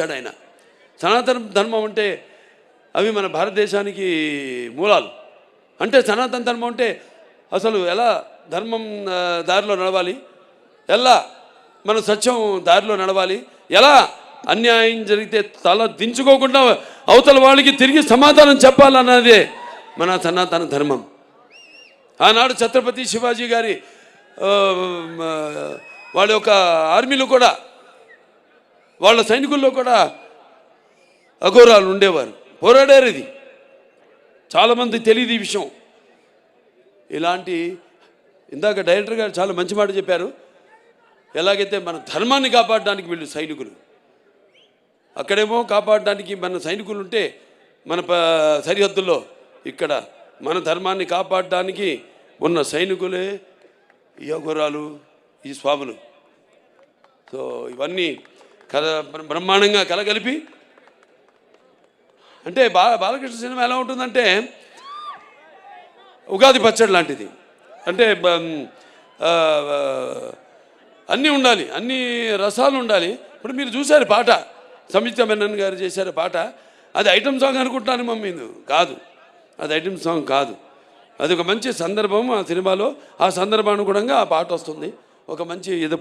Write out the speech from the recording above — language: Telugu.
ఇచ్చాడు ఆయన. సనాతన ధర్మం అంటే అవి మన భారతదేశానికి మూలాలు. అంటే సనాతన ధర్మం అంటే అసలు ఎలా ధర్మం దారిలో నడవాలి? ఎలా మన సత్యం దారిలో నడవాలి? ఎలా అన్యాయం జరిగితే తల దించుకోకుండా అవతల వాళ్ళకి తిరిగి సమాధానం చెప్పాలన్నదే మన సనాతన ధర్మం. ఆనాడు ఛత్రపతి శివాజీ గారి వాళ్ళ యొక్క ఆర్మీలు కూడా వాళ్ళ సైనికుల్లో కూడా అఘోరాలు ఉండేవారు. పోరాడారు ఇది. చాలామంది తెలియదు ఈ విషయం. ఇలాంటి ఇందాక డైరెక్టర్ గారు చాలా మంచి మాట చెప్పారు. ఎలాగైతే మన ధర్మాన్ని కాపాడడానికి వీళ్ళు సైనికులు అక్కడేమో కాపాడడానికి మన సైనికులు ఉంటే మన ప సరిహద్దుల్లో ఇక్కడ మన ధర్మాన్ని కాపాడడానికి ఉన్న సైనికులే ఈ అఘోరాలు ఈ స్వాములు. సో ఇవన్నీ కల బ్రహ్మాండంగా కలగలిపి అంటే బా బాలకృష్ణ సినిమా ఎలా ఉంటుందంటే ఉగాది పచ్చడి లాంటిది. అంటే అన్నీ ఉండాలి అన్ని రసాలు ఉండాలి. ఇప్పుడు మీరు చూశారు పాట సంయుక్త మెనన్ గారు చేశారు పాట అది ఐటమ్ సాంగ్ అనుకుంటాను మమ్మీ కాదు అది ఐటమ్ సాంగ్ కాదు. అది ఒక మంచి సందర్భం ఆ సినిమాలో ఆ సందర్భానుగుణంగా ఆ పాట వస్తుంది. ఒక మంచి ఏదో